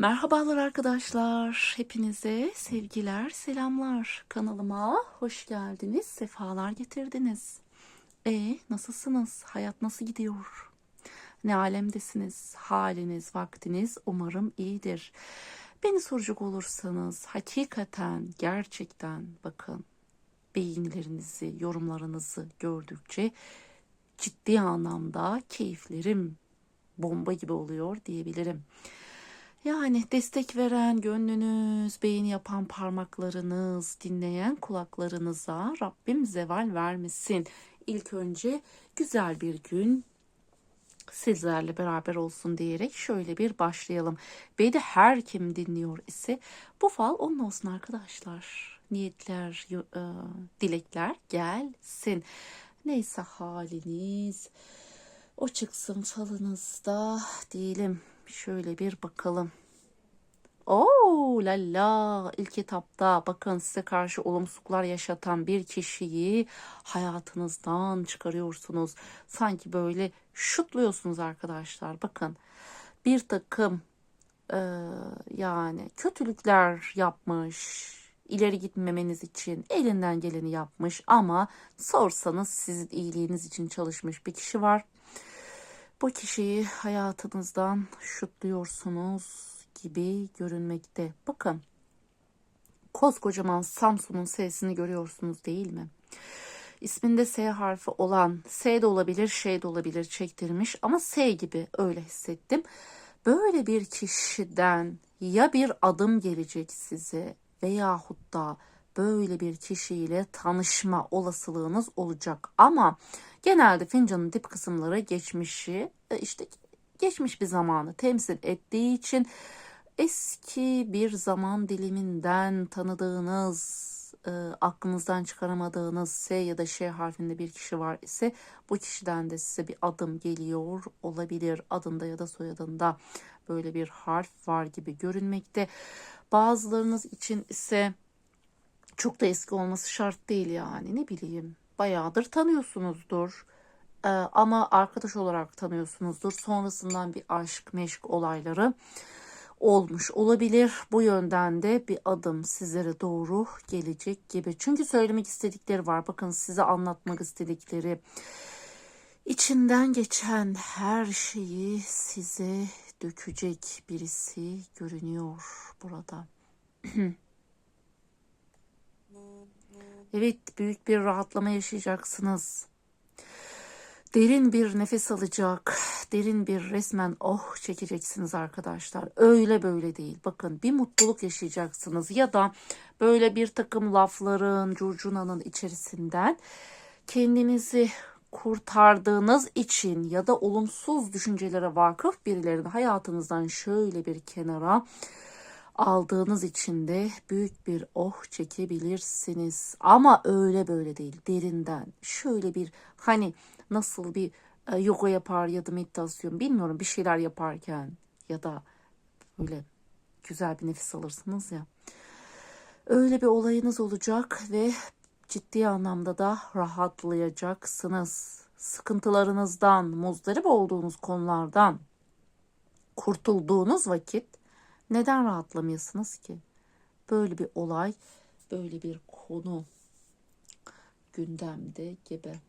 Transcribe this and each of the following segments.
Merhabalar arkadaşlar. Hepinize sevgiler, selamlar. Kanalıma hoş geldiniz, sefalar getirdiniz. E nasılsınız? Hayat nasıl gidiyor? Ne alemdesiniz? Haliniz, vaktiniz umarım iyidir. Beni soracak olursanız hakikaten, gerçekten bakın beğenilerinizi, yorumlarınızı gördükçe ciddi anlamda keyiflerim bomba gibi oluyor diyebilirim. Yani destek veren gönlünüz, beğeni yapan parmaklarınız, dinleyen kulaklarınıza Rabbim zeval vermesin. İlk önce güzel bir gün sizlerle beraber olsun diyerek şöyle bir başlayalım. Beni her kim dinliyor ise bu fal onun olsun arkadaşlar. Niyetler, e, dilekler gelsin. Neyse haliniz o çıksın falınızda diyelim. Şöyle bir bakalım. Oo la la ilk etapta bakın size karşı olumsuzluklar yaşatan bir kişiyi hayatınızdan çıkarıyorsunuz. Sanki böyle şutluyorsunuz arkadaşlar. Bakın bir takım e, yani kötülükler yapmış, ileri gitmemeniz için elinden geleni yapmış ama sorsanız sizin iyiliğiniz için çalışmış bir kişi var. Bu kişiyi hayatınızdan şutluyorsunuz gibi görünmekte. Bakın koskocaman Samsun'un S'sini görüyorsunuz değil mi? İsminde S harfi olan S de olabilir, şey de olabilir çektirmiş ama S gibi öyle hissettim. Böyle bir kişiden ya bir adım gelecek size veyahut da böyle bir kişiyle tanışma olasılığınız olacak. Ama genelde fincanın dip kısımları geçmişi e, işte geçmiş bir zamanı temsil ettiği için eski bir zaman diliminden tanıdığınız e, aklınızdan çıkaramadığınız S ya da Ş harfinde bir kişi var ise bu kişiden de size bir adım geliyor olabilir. Adında ya da soyadında böyle bir harf var gibi görünmekte. Bazılarınız için ise çok da eski olması şart değil yani ne bileyim bayağıdır tanıyorsunuzdur. Ee, ama arkadaş olarak tanıyorsunuzdur. Sonrasından bir aşk meşk olayları olmuş olabilir. Bu yönden de bir adım sizlere doğru gelecek gibi. Çünkü söylemek istedikleri var. Bakın size anlatmak istedikleri. içinden geçen her şeyi size dökecek birisi görünüyor burada. Evet, büyük bir rahatlama yaşayacaksınız. Derin bir nefes alacak, derin bir resmen oh çekeceksiniz arkadaşlar. Öyle böyle değil. Bakın bir mutluluk yaşayacaksınız ya da böyle bir takım lafların, curcunanın içerisinden kendinizi kurtardığınız için ya da olumsuz düşüncelere vakıf birilerini hayatınızdan şöyle bir kenara aldığınız için de büyük bir oh çekebilirsiniz. Ama öyle böyle değil derinden. Şöyle bir hani nasıl bir e, yoga yapar ya da meditasyon bilmiyorum bir şeyler yaparken ya da böyle güzel bir nefes alırsınız ya. Öyle bir olayınız olacak ve ciddi anlamda da rahatlayacaksınız. Sıkıntılarınızdan, muzdarip olduğunuz konulardan kurtulduğunuz vakit neden rahatlamıyorsunuz ki? Böyle bir olay, böyle bir konu gündemde gibi.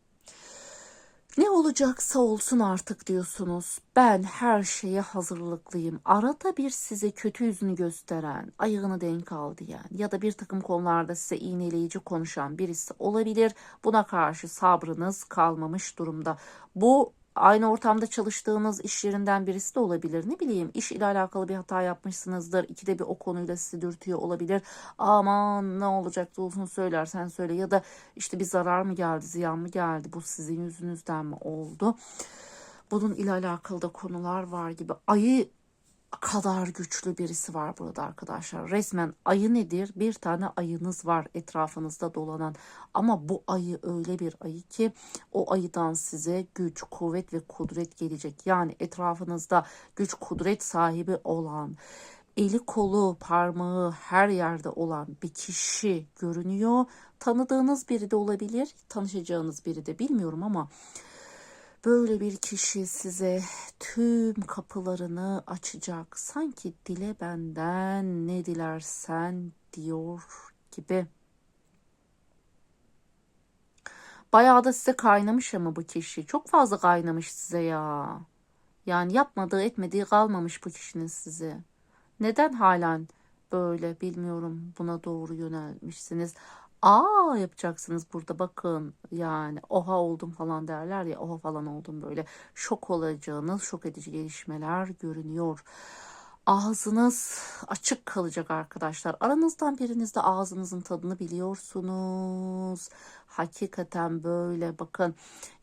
Ne olacaksa olsun artık diyorsunuz. Ben her şeye hazırlıklıyım. Arada bir size kötü yüzünü gösteren, ayağını denk al diyen ya da bir takım konularda size iğneleyici konuşan birisi olabilir. Buna karşı sabrınız kalmamış durumda. Bu aynı ortamda çalıştığınız iş yerinden birisi de olabilir. Ne bileyim iş ile alakalı bir hata yapmışsınızdır. İkide bir o konuyla sizi dürtüyor olabilir. Aman ne olacaktı olsun söylersen söyle ya da işte bir zarar mı geldi ziyan mı geldi bu sizin yüzünüzden mi oldu? Bunun ile alakalı da konular var gibi. Ayı kadar güçlü birisi var burada arkadaşlar. Resmen ayı nedir? Bir tane ayınız var etrafınızda dolanan. Ama bu ayı öyle bir ayı ki o ayıdan size güç, kuvvet ve kudret gelecek. Yani etrafınızda güç, kudret sahibi olan, eli kolu, parmağı her yerde olan bir kişi görünüyor. Tanıdığınız biri de olabilir, tanışacağınız biri de bilmiyorum ama Böyle bir kişi size tüm kapılarını açacak. Sanki dile benden ne dilersen diyor gibi. Bayağı da size kaynamış ama bu kişi. Çok fazla kaynamış size ya. Yani yapmadığı etmediği kalmamış bu kişinin size. Neden halen böyle bilmiyorum buna doğru yönelmişsiniz. Aa yapacaksınız burada bakın yani oha oldum falan derler ya oha falan oldum böyle şok olacağınız şok edici gelişmeler görünüyor. Ağzınız açık kalacak arkadaşlar. Aranızdan biriniz de ağzınızın tadını biliyorsunuz. Hakikaten böyle bakın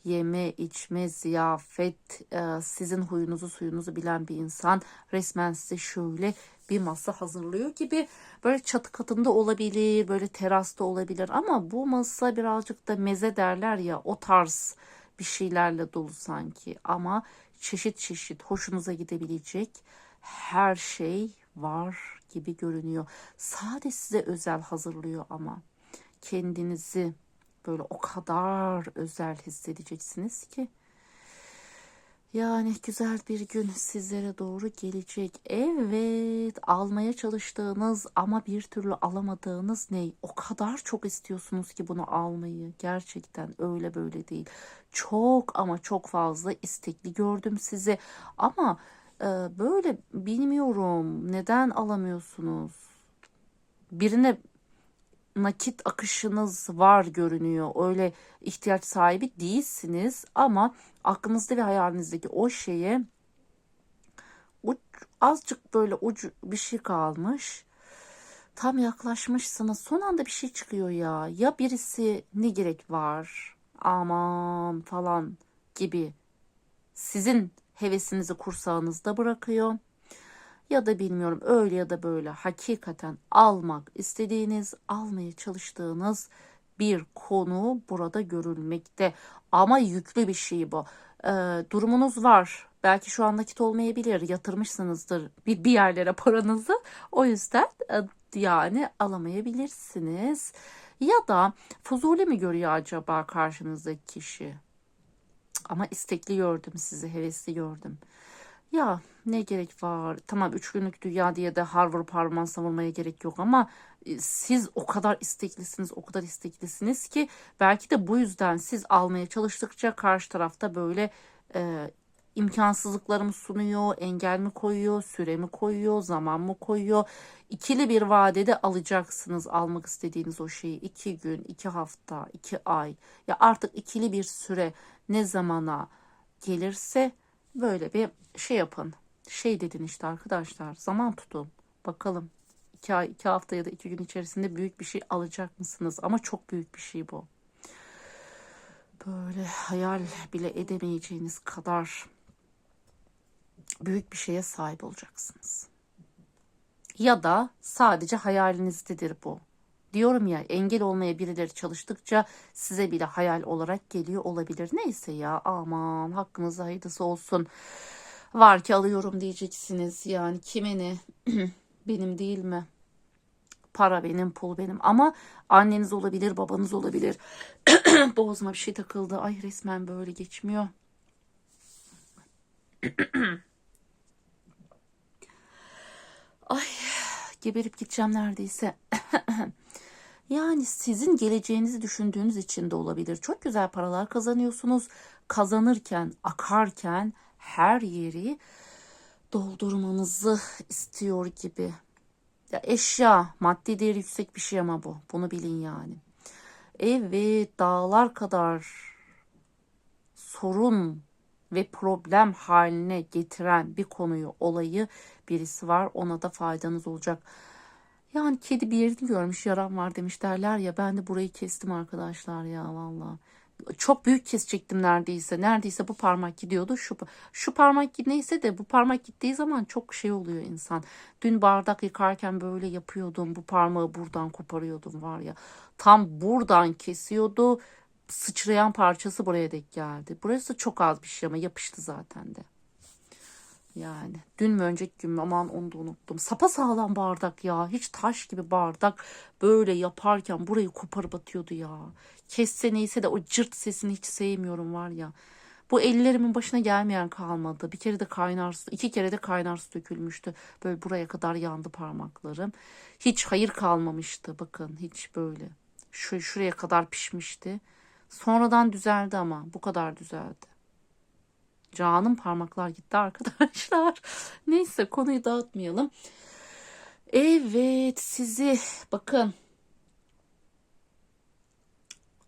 yeme, içme, ziyafet, e, sizin huyunuzu suyunuzu bilen bir insan resmen size şöyle bir masa hazırlıyor gibi böyle çatı katında olabilir, böyle terasta olabilir ama bu masa birazcık da meze derler ya o tarz bir şeylerle dolu sanki ama çeşit çeşit hoşunuza gidebilecek her şey var gibi görünüyor. Sadece size özel hazırlıyor ama kendinizi böyle o kadar özel hissedeceksiniz ki yani güzel bir gün sizlere doğru gelecek. Evet, almaya çalıştığınız ama bir türlü alamadığınız ne? O kadar çok istiyorsunuz ki bunu almayı. Gerçekten öyle böyle değil. Çok ama çok fazla istekli gördüm sizi. Ama e, böyle bilmiyorum neden alamıyorsunuz? Birine nakit akışınız var görünüyor. Öyle ihtiyaç sahibi değilsiniz ama aklınızda ve hayalinizdeki o şeye uç, azıcık böyle ucu bir şey kalmış. Tam yaklaşmışsınız. Son anda bir şey çıkıyor ya. Ya birisi ne gerek var? Aman falan gibi. Sizin hevesinizi kursağınızda bırakıyor ya da bilmiyorum öyle ya da böyle hakikaten almak istediğiniz, almaya çalıştığınız bir konu burada görülmekte. Ama yüklü bir şey bu. Ee, durumunuz var. Belki şu an nakit olmayabilir. Yatırmışsınızdır bir, bir yerlere paranızı. O yüzden e, yani alamayabilirsiniz. Ya da fuzuli mi görüyor acaba karşınızdaki kişi? Ama istekli gördüm sizi, hevesli gördüm. Ya ne gerek var? Tamam üç günlük dünya diye de Harvard parmağın savurmaya gerek yok ama e, siz o kadar isteklisiniz, o kadar isteklisiniz ki belki de bu yüzden siz almaya çalıştıkça karşı tarafta böyle e, imkansızlıklarımı sunuyor, engel mi koyuyor, süre mi koyuyor, zaman mı koyuyor. İkili bir vadede alacaksınız almak istediğiniz o şeyi. iki gün, iki hafta, iki ay ya artık ikili bir süre ne zamana gelirse böyle bir şey yapın. Şey dedin işte arkadaşlar zaman tutun. Bakalım iki ay, iki hafta ya da iki gün içerisinde büyük bir şey alacak mısınız? Ama çok büyük bir şey bu. Böyle hayal bile edemeyeceğiniz kadar büyük bir şeye sahip olacaksınız. Ya da sadece hayalinizdedir bu. Diyorum ya engel olmaya birileri çalıştıkça size bile hayal olarak geliyor olabilir. Neyse ya aman hakkınızda hayırlısı olsun. Var ki alıyorum diyeceksiniz. Yani kime ne? benim değil mi? Para benim, pul benim. Ama anneniz olabilir, babanız olabilir. Boğazıma bir şey takıldı. Ay resmen böyle geçmiyor. Ay geberip gideceğim neredeyse. Yani sizin geleceğinizi düşündüğünüz için de olabilir. Çok güzel paralar kazanıyorsunuz. Kazanırken, akarken her yeri doldurmanızı istiyor gibi. Ya eşya, maddi değeri yüksek bir şey ama bu. Bunu bilin yani. Evet, dağlar kadar sorun ve problem haline getiren bir konuyu, olayı birisi var. Ona da faydanız olacak. Yani kedi bir yerini görmüş yaram var demiş derler ya ben de burayı kestim arkadaşlar ya valla. Çok büyük kesecektim neredeyse. Neredeyse bu parmak gidiyordu. Şu şu parmak neyse de bu parmak gittiği zaman çok şey oluyor insan. Dün bardak yıkarken böyle yapıyordum. Bu parmağı buradan koparıyordum var ya. Tam buradan kesiyordu. Sıçrayan parçası buraya dek geldi. Burası çok az bir şey ama yapıştı zaten de. Yani dün mü önceki gün mü aman onu da unuttum. Sapa sağlam bardak ya. Hiç taş gibi bardak böyle yaparken burayı koparıp atıyordu ya. Kesse neyse de o cırt sesini hiç sevmiyorum var ya. Bu ellerimin başına gelmeyen kalmadı. Bir kere de kaynar su, iki kere de kaynar su dökülmüştü. Böyle buraya kadar yandı parmaklarım. Hiç hayır kalmamıştı. Bakın hiç böyle. Şu, şuraya kadar pişmişti. Sonradan düzeldi ama bu kadar düzeldi. Canım parmaklar gitti arkadaşlar. Neyse konuyu dağıtmayalım. Evet sizi bakın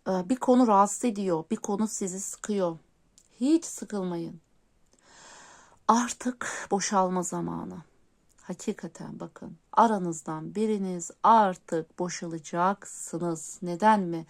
Ee, bir konu rahatsız ediyor, bir konu sizi sıkıyor. Hiç sıkılmayın. Artık boşalma zamanı. Hakikaten bakın aranızdan biriniz artık boşalacaksınız. Neden mi?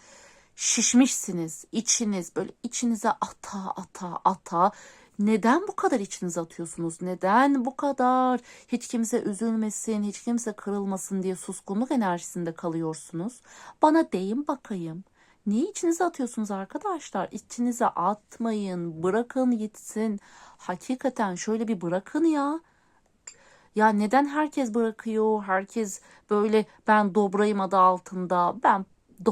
Şişmişsiniz. içiniz böyle içinize ata ata ata. Neden bu kadar içinize atıyorsunuz? Neden bu kadar hiç kimse üzülmesin, hiç kimse kırılmasın diye suskunluk enerjisinde kalıyorsunuz? Bana deyin bakayım. Niye içinize atıyorsunuz arkadaşlar? İçinize atmayın. Bırakın gitsin. Hakikaten şöyle bir bırakın ya. Ya neden herkes bırakıyor? Herkes böyle ben dobrayım adı altında. Ben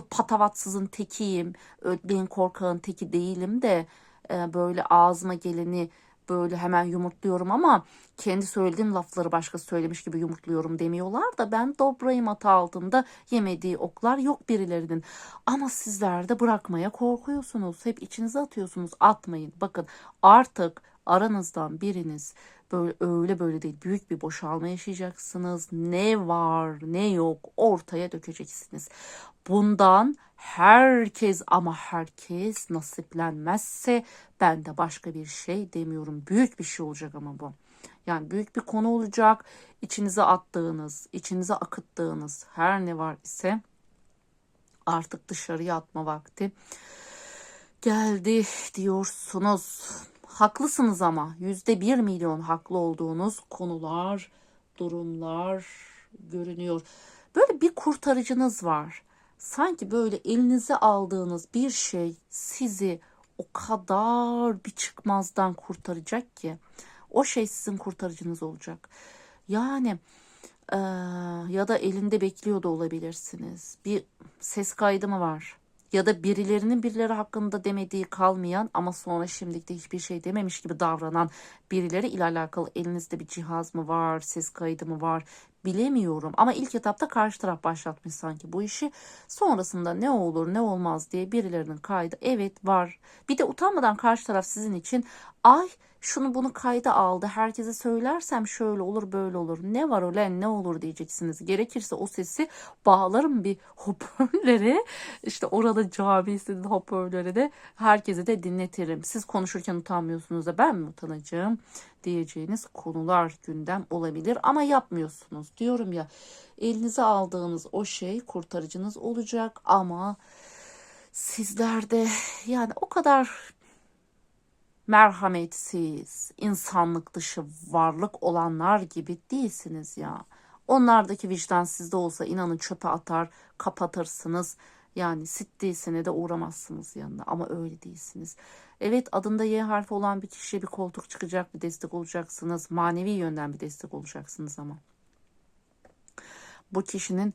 patavatsızın tekiyim. Ödleyin korkağın teki değilim de e, böyle ağzıma geleni böyle hemen yumurtluyorum ama kendi söylediğim lafları başkası söylemiş gibi yumurtluyorum demiyorlar da ben dobrayım ata altında yemediği oklar yok birilerinin. Ama sizler de bırakmaya korkuyorsunuz. Hep içinize atıyorsunuz. Atmayın. Bakın artık aranızdan biriniz böyle öyle böyle değil büyük bir boşalma yaşayacaksınız. Ne var ne yok ortaya dökeceksiniz. Bundan herkes ama herkes nasiplenmezse ben de başka bir şey demiyorum. Büyük bir şey olacak ama bu. Yani büyük bir konu olacak. İçinize attığınız, içinize akıttığınız her ne var ise artık dışarıya atma vakti geldi diyorsunuz. Haklısınız ama yüzde bir milyon haklı olduğunuz konular, durumlar görünüyor. Böyle bir kurtarıcınız var. Sanki böyle elinize aldığınız bir şey sizi o kadar bir çıkmazdan kurtaracak ki o şey sizin kurtarıcınız olacak. Yani e, ya da elinde bekliyor da olabilirsiniz. Bir ses kaydı mı var? Ya da birilerinin birileri hakkında demediği kalmayan ama sonra şimdilik de hiçbir şey dememiş gibi davranan birileri ile alakalı elinizde bir cihaz mı var, ses kaydı mı var bilemiyorum. Ama ilk etapta karşı taraf başlatmış sanki bu işi. Sonrasında ne olur ne olmaz diye birilerinin kaydı evet var. Bir de utanmadan karşı taraf sizin için ay şunu bunu kayda aldı. Herkese söylersem şöyle olur böyle olur. Ne var ölen ne olur diyeceksiniz. Gerekirse o sesi bağlarım bir hoparlöre. İşte orada camisinin hoparlöre de herkese de dinletirim. Siz konuşurken utanmıyorsunuz da ben mi utanacağım diyeceğiniz konular gündem olabilir. Ama yapmıyorsunuz. Diyorum ya elinize aldığınız o şey kurtarıcınız olacak ama sizlerde yani o kadar merhametsiz, insanlık dışı varlık olanlar gibi değilsiniz ya. Onlardaki vicdan sizde olsa inanın çöpe atar, kapatırsınız. Yani sittiysene de uğramazsınız yanına ama öyle değilsiniz. Evet adında Y harfi olan bir kişiye bir koltuk çıkacak, bir destek olacaksınız. Manevi yönden bir destek olacaksınız ama. Bu kişinin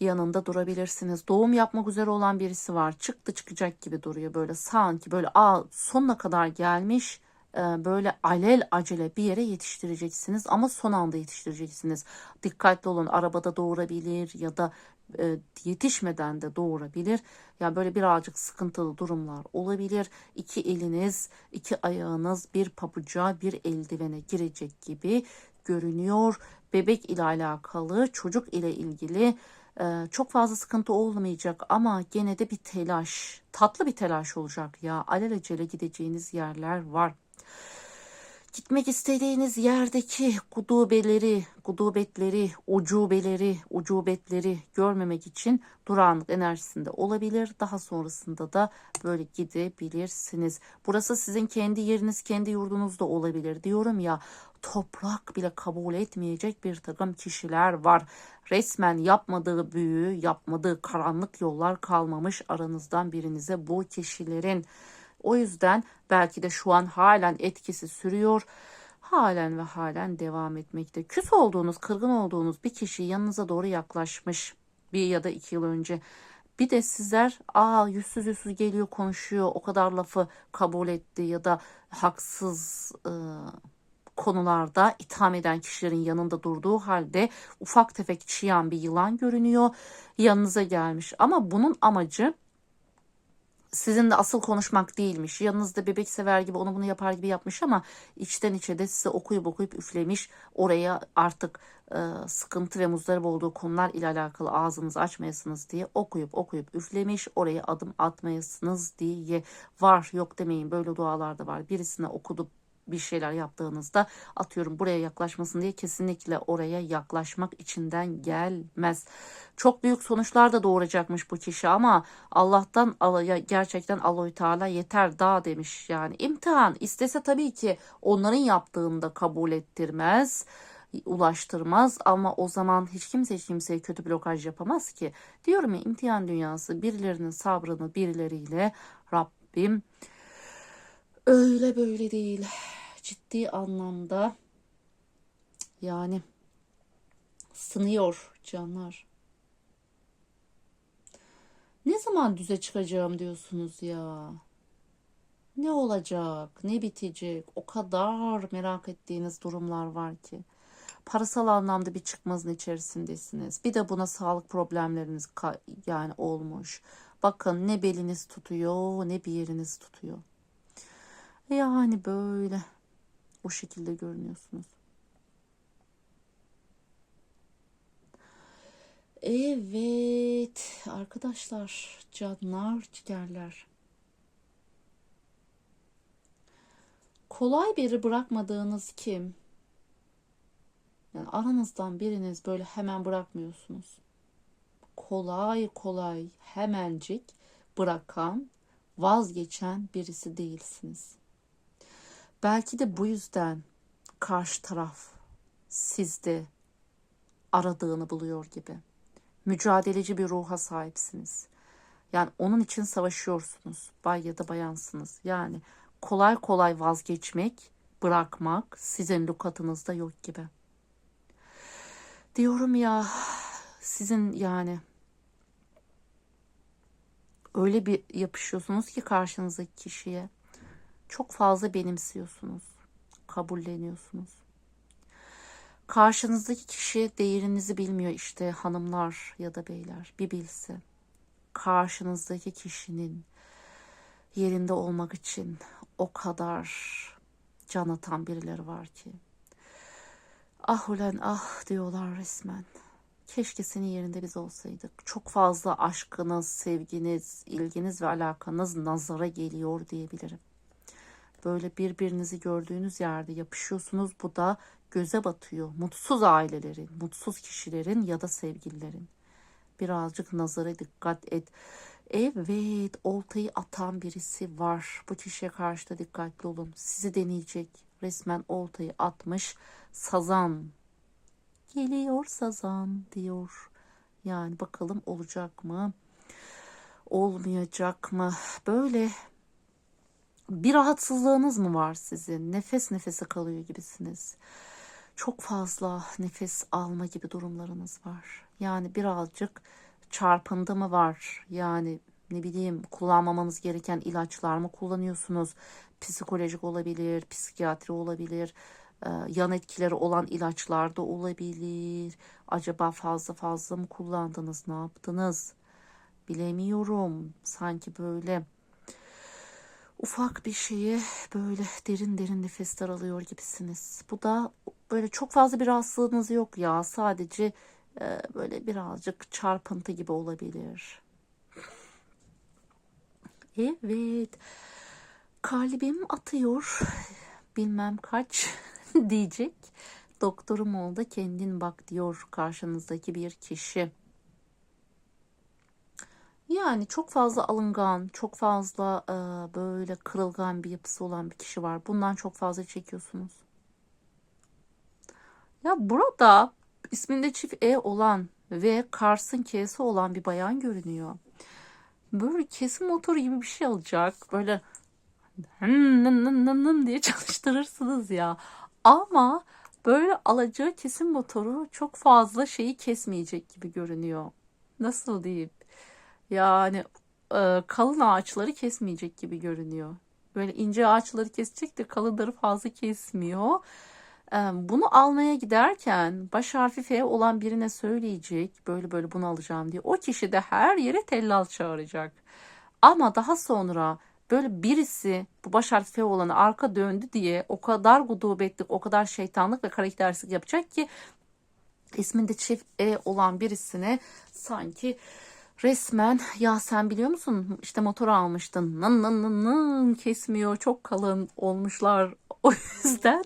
yanında durabilirsiniz. Doğum yapmak üzere olan birisi var. Çıktı çıkacak gibi duruyor böyle sanki böyle a sonuna kadar gelmiş e, böyle alel acele bir yere yetiştireceksiniz ama son anda yetiştireceksiniz. Dikkatli olun arabada doğurabilir ya da e, yetişmeden de doğurabilir. Yani böyle birazcık sıkıntılı durumlar olabilir. İki eliniz, iki ayağınız bir pabuca, bir eldivene girecek gibi görünüyor. Bebek ile alakalı, çocuk ile ilgili ee, çok fazla sıkıntı olmayacak ama gene de bir telaş, tatlı bir telaş olacak ya. Alelacele gideceğiniz yerler var. Gitmek istediğiniz yerdeki gudubeleri, gudubetleri, ucubeleri, ucubetleri görmemek için durağanlık enerjisinde olabilir. Daha sonrasında da böyle gidebilirsiniz. Burası sizin kendi yeriniz, kendi yurdunuz da olabilir. Diyorum ya toprak bile kabul etmeyecek bir takım kişiler var. Resmen yapmadığı büyü, yapmadığı karanlık yollar kalmamış aranızdan birinize bu kişilerin. O yüzden belki de şu an halen etkisi sürüyor. Halen ve halen devam etmekte. Küs olduğunuz, kırgın olduğunuz bir kişi yanınıza doğru yaklaşmış. Bir ya da iki yıl önce Bir de sizler aa yüzsüz yüzsüz geliyor konuşuyor o kadar lafı kabul etti ya da haksız e, konularda itham eden kişilerin yanında durduğu halde ufak tefek çiyan bir yılan görünüyor yanınıza gelmiş. Ama bunun amacı sizin de asıl konuşmak değilmiş. Yanınızda bebek sever gibi onu bunu yapar gibi yapmış ama içten içe de size okuyup okuyup üflemiş. Oraya artık e, sıkıntı ve muzdarip olduğu konular ile alakalı ağzınızı açmayasınız diye okuyup okuyup üflemiş. Oraya adım atmayasınız diye var yok demeyin böyle dualar da var. Birisine okudu bir şeyler yaptığınızda atıyorum buraya yaklaşmasın diye kesinlikle oraya yaklaşmak içinden gelmez. Çok büyük sonuçlar da doğuracakmış bu kişi ama Allah'tan Allah- gerçekten Allahü Teala yeter daha demiş yani. imtihan istese tabii ki onların yaptığını da kabul ettirmez ulaştırmaz ama o zaman hiç kimse hiç kimseye kötü blokaj yapamaz ki. Diyorum ya imtihan dünyası birilerinin sabrını birileriyle Rabbim öyle böyle değil. Ciddi anlamda yani sınıyor canlar. Ne zaman düze çıkacağım diyorsunuz ya? Ne olacak? Ne bitecek? O kadar merak ettiğiniz durumlar var ki. Parasal anlamda bir çıkmazın içerisindesiniz. Bir de buna sağlık problemleriniz yani olmuş. Bakın ne beliniz tutuyor ne bir yeriniz tutuyor. Yani böyle o şekilde görünüyorsunuz. Evet arkadaşlar canlar ciğerler. Kolay biri bırakmadığınız kim? Yani aranızdan biriniz böyle hemen bırakmıyorsunuz. Kolay kolay hemencik bırakan, vazgeçen birisi değilsiniz. Belki de bu yüzden karşı taraf sizde aradığını buluyor gibi. Mücadeleci bir ruha sahipsiniz. Yani onun için savaşıyorsunuz. Bay ya da bayansınız. Yani kolay kolay vazgeçmek, bırakmak sizin lukatınızda yok gibi. Diyorum ya sizin yani öyle bir yapışıyorsunuz ki karşınızdaki kişiye çok fazla benimsiyorsunuz, kabulleniyorsunuz. Karşınızdaki kişi değerinizi bilmiyor işte hanımlar ya da beyler bir bilse. Karşınızdaki kişinin yerinde olmak için o kadar can atan birileri var ki. Ah ulen ah diyorlar resmen. Keşke senin yerinde biz olsaydık. Çok fazla aşkınız, sevginiz, ilginiz ve alakanız nazara geliyor diyebilirim. Böyle birbirinizi gördüğünüz yerde yapışıyorsunuz. Bu da göze batıyor. Mutsuz ailelerin, mutsuz kişilerin ya da sevgililerin. Birazcık nazara dikkat et. Evet, oltayı atan birisi var. Bu kişiye karşı da dikkatli olun. Sizi deneyecek. Resmen oltayı atmış. Sazan. Geliyor sazan diyor. Yani bakalım olacak mı? Olmayacak mı? Böyle bir rahatsızlığınız mı var sizin? Nefes nefese kalıyor gibisiniz. Çok fazla nefes alma gibi durumlarınız var. Yani birazcık çarpıntı mı var? Yani ne bileyim kullanmamanız gereken ilaçlar mı kullanıyorsunuz? Psikolojik olabilir, psikiyatri olabilir, e, yan etkileri olan ilaçlar da olabilir. Acaba fazla fazla mı kullandınız? Ne yaptınız? Bilemiyorum. Sanki böyle ufak bir şeye böyle derin derin nefesler alıyor gibisiniz. Bu da böyle çok fazla bir rahatsızlığınız yok ya. Sadece e, böyle birazcık çarpıntı gibi olabilir. Evet. Kalbim atıyor. Bilmem kaç diyecek. Doktorum ol da kendin bak diyor karşınızdaki bir kişi. Yani çok fazla alıngan, çok fazla e, böyle kırılgan bir yapısı olan bir kişi var. Bundan çok fazla çekiyorsunuz. Ya burada isminde çift E olan ve Kars'ın K'si olan bir bayan görünüyor. Böyle kesim motoru gibi bir şey alacak. Böyle nın diye çalıştırırsınız ya. Ama böyle alacağı kesim motoru çok fazla şeyi kesmeyecek gibi görünüyor. Nasıl diyeyim? Yani e, kalın ağaçları kesmeyecek gibi görünüyor. Böyle ince ağaçları kesecek de kalınları fazla kesmiyor. E, bunu almaya giderken baş harfi F olan birine söyleyecek böyle böyle bunu alacağım diye. O kişi de her yere tellal çağıracak. Ama daha sonra böyle birisi bu baş harfi F olanı arka döndü diye o kadar gudubetlik, o kadar şeytanlık ve karaktersizlik yapacak ki isminde çift E olan birisine sanki resmen ya sen biliyor musun? İşte motor almıştın. Nın nın nın nın kesmiyor. Çok kalın olmuşlar. O yüzden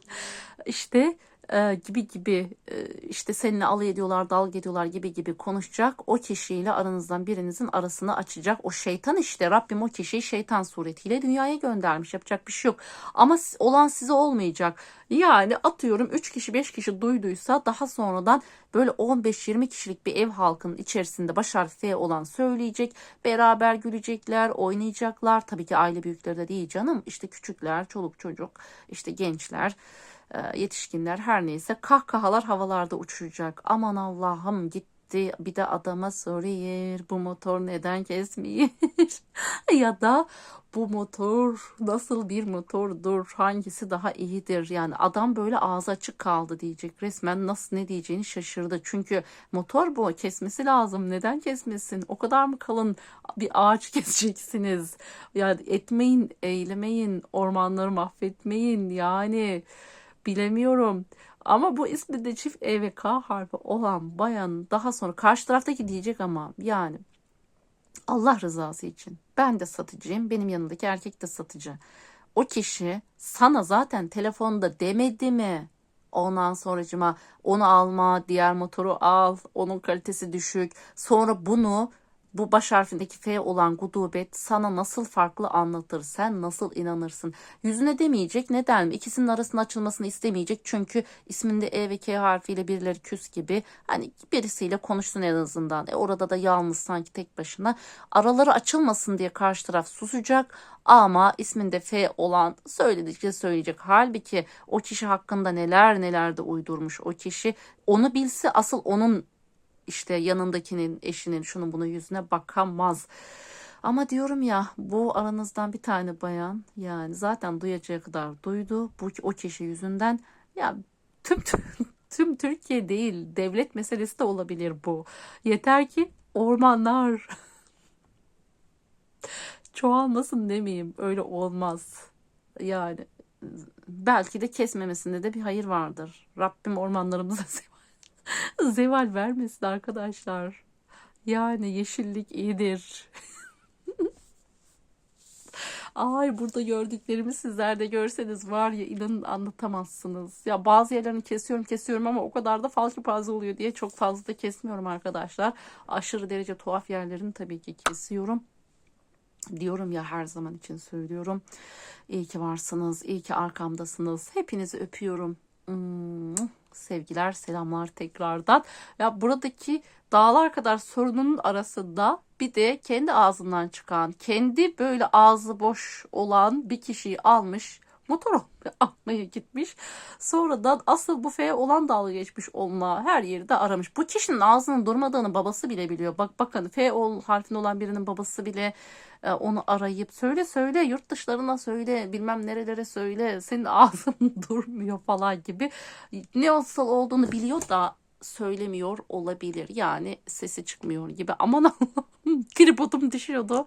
işte e, gibi gibi e, işte seninle alay ediyorlar dalga ediyorlar gibi gibi konuşacak o kişiyle aranızdan birinizin arasını açacak. O şeytan işte Rabbim o kişiyi şeytan suretiyle dünyaya göndermiş yapacak bir şey yok. Ama olan size olmayacak. Yani atıyorum 3 kişi 5 kişi duyduysa daha sonradan böyle 15-20 kişilik bir ev halkının içerisinde baş harfi olan söyleyecek. Beraber gülecekler oynayacaklar. Tabii ki aile büyükleri de değil canım. İşte küçükler çoluk çocuk işte gençler yetişkinler her neyse kahkahalar havalarda uçuşacak. Aman Allah'ım gitti. Bir de adama soruyor bu motor neden kesmiyor ya da bu motor nasıl bir motordur? Hangisi daha iyidir? Yani adam böyle ağzı açık kaldı diyecek. Resmen nasıl ne diyeceğini şaşırdı. Çünkü motor bu kesmesi lazım. Neden kesmesin? O kadar mı kalın bir ağaç keseceksiniz? Yani etmeyin eylemeyin ormanları mahvetmeyin. Yani bilemiyorum. Ama bu ismi de çift E ve K harfi olan bayan daha sonra karşı taraftaki diyecek ama yani Allah rızası için ben de satıcıyım benim yanımdaki erkek de satıcı. O kişi sana zaten telefonda demedi mi? Ondan sonracıma onu alma, diğer motoru al, onun kalitesi düşük. Sonra bunu bu baş harfindeki F olan gudubet sana nasıl farklı anlatır? Sen nasıl inanırsın? Yüzüne demeyecek. Neden mi? İkisinin arasının açılmasını istemeyecek. Çünkü isminde E ve K harfiyle birileri küs gibi. Hani birisiyle konuşsun en azından. E orada da yalnız sanki tek başına. Araları açılmasın diye karşı taraf susacak. Ama isminde F olan söyledikçe söyleyecek. Halbuki o kişi hakkında neler neler de uydurmuş o kişi. Onu bilse asıl onun işte yanındakinin eşinin şunun bunun yüzüne bakamaz. Ama diyorum ya bu aranızdan bir tane bayan yani zaten duyacağı kadar duydu. Bu o kişi yüzünden ya tüm tüm Türkiye değil devlet meselesi de olabilir bu. Yeter ki ormanlar çoğalmasın demeyeyim öyle olmaz. Yani belki de kesmemesinde de bir hayır vardır. Rabbim ormanlarımıza zeval, vermesin arkadaşlar. Yani yeşillik iyidir. Ay burada gördüklerimi sizler de görseniz var ya inanın anlatamazsınız. Ya bazı yerlerini kesiyorum kesiyorum ama o kadar da fazla oluyor diye çok fazla da kesmiyorum arkadaşlar. Aşırı derece tuhaf yerlerini tabii ki kesiyorum. Diyorum ya her zaman için söylüyorum. İyi ki varsınız, iyi ki arkamdasınız. Hepinizi öpüyorum. Hmm, Sevgiler, selamlar tekrardan. Ya buradaki dağlar kadar sorunun arasında bir de kendi ağzından çıkan, kendi böyle ağzı boş olan bir kişiyi almış, motor almaya gitmiş. Sonradan asıl bu F olan dalga geçmiş onunla her yeri de aramış. Bu kişinin ağzının durmadığını babası bile biliyor. Bak bakın F ol harfinde olan birinin babası bile e, onu arayıp söyle söyle yurt dışlarına söyle bilmem nerelere söyle senin ağzın durmuyor falan gibi ne nasıl olduğunu biliyor da söylemiyor olabilir. Yani sesi çıkmıyor gibi. Aman Allah'ım tripodum düşüyordu.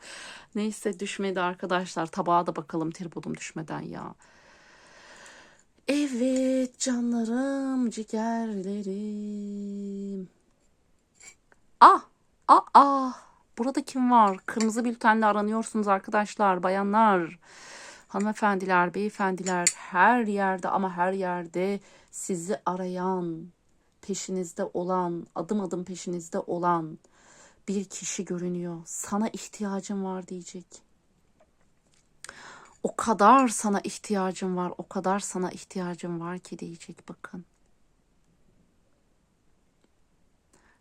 Neyse düşmedi arkadaşlar. Tabağa da bakalım tripodum düşmeden ya. Evet canlarım, ciğerlerim. Ah, ah, ah. Burada kim var? Kırmızı bültenle aranıyorsunuz arkadaşlar, bayanlar, hanımefendiler, beyefendiler. Her yerde ama her yerde sizi arayan, peşinizde olan, adım adım peşinizde olan bir kişi görünüyor. Sana ihtiyacım var diyecek. O kadar sana ihtiyacım var, o kadar sana ihtiyacım var ki diyecek bakın.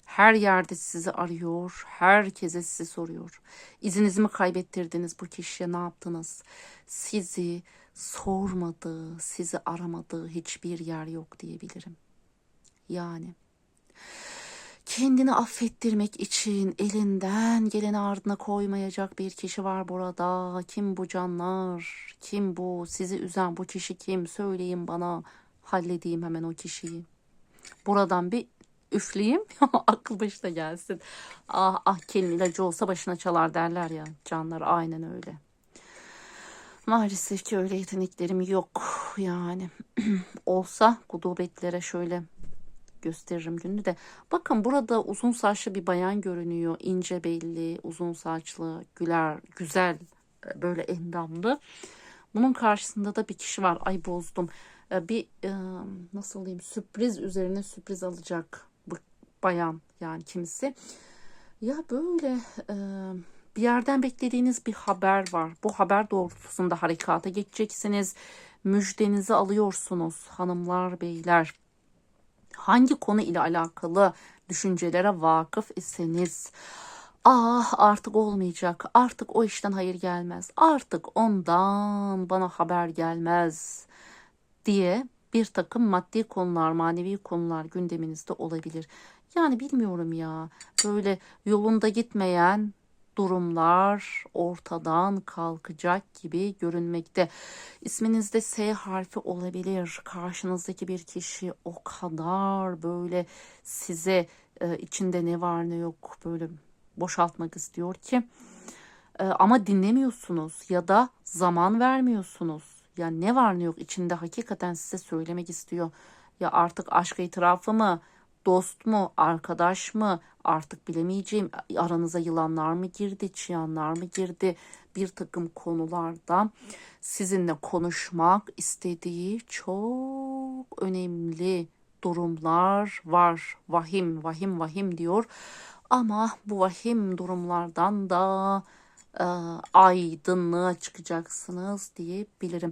Her yerde sizi arıyor, herkese sizi soruyor. İzinizi mi kaybettirdiniz bu kişiye ne yaptınız? Sizi sormadığı, sizi aramadığı hiçbir yer yok diyebilirim. Yani kendini affettirmek için elinden geleni ardına koymayacak bir kişi var burada. Kim bu canlar? Kim bu? Sizi üzen bu kişi kim? Söyleyin bana. Halledeyim hemen o kişiyi. Buradan bir üfleyeyim. Akıl başına gelsin. Ah ah kelin ilacı olsa başına çalar derler ya. Canlar aynen öyle. Maalesef ki öyle yeteneklerim yok yani. Olsa gudubetlere şöyle gösteririm gününü de. Bakın burada uzun saçlı bir bayan görünüyor. İnce belli, uzun saçlı, güler, güzel, e, böyle endamlı. Bunun karşısında da bir kişi var. Ay bozdum. E, Bir e, nasıl diyeyim sürpriz üzerine sürpriz alacak bu bayan yani kimisi. Ya böyle bir yerden beklediğiniz bir haber var. Bu haber doğrultusunda harekata geçeceksiniz. Müjdenizi alıyorsunuz hanımlar, beyler. Hangi konu ile alakalı düşüncelere vakıf iseniz ah artık olmayacak artık o işten hayır gelmez artık ondan bana haber gelmez diye bir takım maddi konular, manevi konular gündeminizde olabilir. Yani bilmiyorum ya. Böyle yolunda gitmeyen durumlar ortadan kalkacak gibi görünmekte. İsminizde S harfi olabilir. Karşınızdaki bir kişi o kadar böyle size e, içinde ne var ne yok böyle boşaltmak istiyor ki e, ama dinlemiyorsunuz ya da zaman vermiyorsunuz. Ya ne var ne yok içinde hakikaten size söylemek istiyor. Ya artık aşk itirafı mı, dost mu, arkadaş mı artık bilemeyeceğim. Aranıza yılanlar mı girdi, çıyanlar mı girdi bir takım konularda sizinle konuşmak istediği çok önemli durumlar var. Vahim, vahim, vahim diyor. Ama bu vahim durumlardan da e, aydınlığa çıkacaksınız diyebilirim.